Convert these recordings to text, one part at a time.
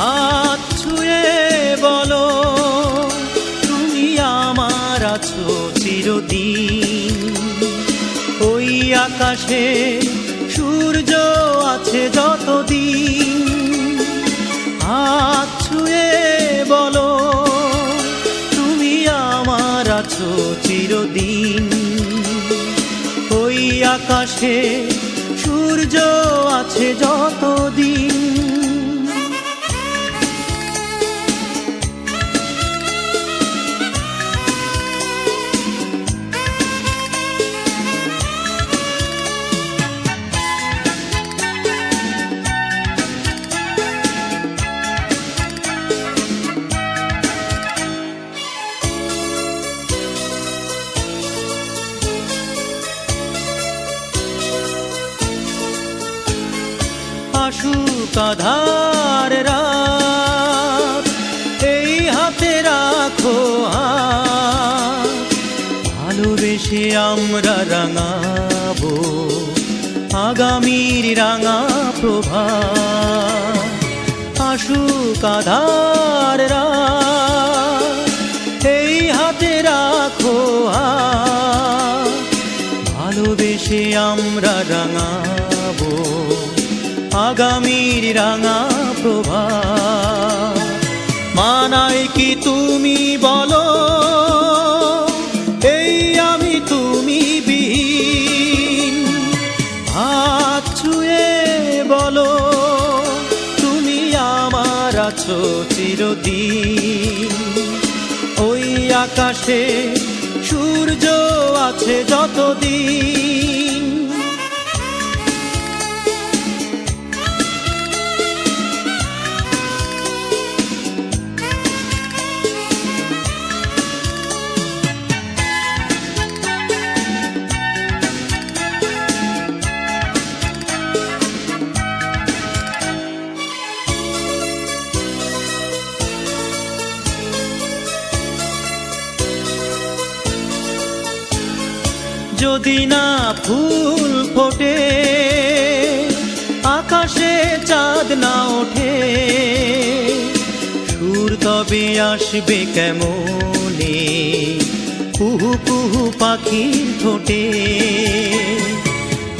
হাত ছুঁয়ে বলো, তুমি আমার আছো চিরদিন। ওই আকাশে সূর্য আছে যতদিন। হাত ছুঁয়ে বলো, তুমি আমার আছো চিরদিন। ওই আকাশে সূর্য আছে যতদিন। আসুক আধার রাত এই হাতে রাখো। ভালোবেসে আমরা রাঙাবো আগামীর রাঙা প্রভা আসুক আধার রাত এই হাতে রাখো। ভালোবেসে আমরা রাঙাবো আগামীর রাঙা প্রভা। মানায় কি তুমি বলো? এই আমি তুমি বিহীন। হাত ছুঁয়ে বলো, তুমি আমার আছো চিরদিন। ওই আকাশে সূর্য আছে যতদিন। যদি না ফুল ফোটে, আকাশে চাঁদ না ওঠে, সুর তবে আসবে কেমনে? কুহু কুহু পাখির ঠোঁটে,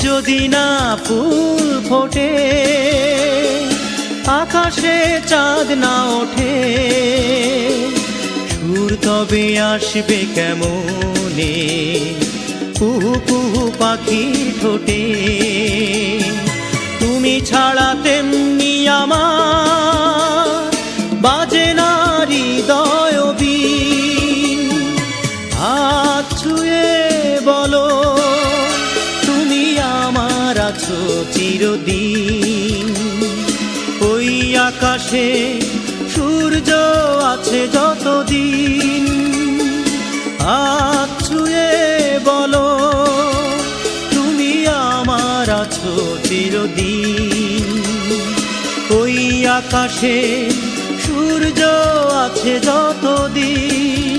যদি না ফুল ফোটে, আকাশে চাঁদ না ওঠে, সুর তবে আসবে কেমনে? কুহু কুহু পাখির ঠোঁটে। তুমি ছাড়া তেমনি আমার বাজে না হৃদয় বীণ। হাত ছুঁয়ে বলো, তুমি আমার আছো চিরদিন। ওই আকাশে সূর্য আছে যতদিন। হাত চিরদিন। ওই আকাশে সূর্য আছে যতদিন।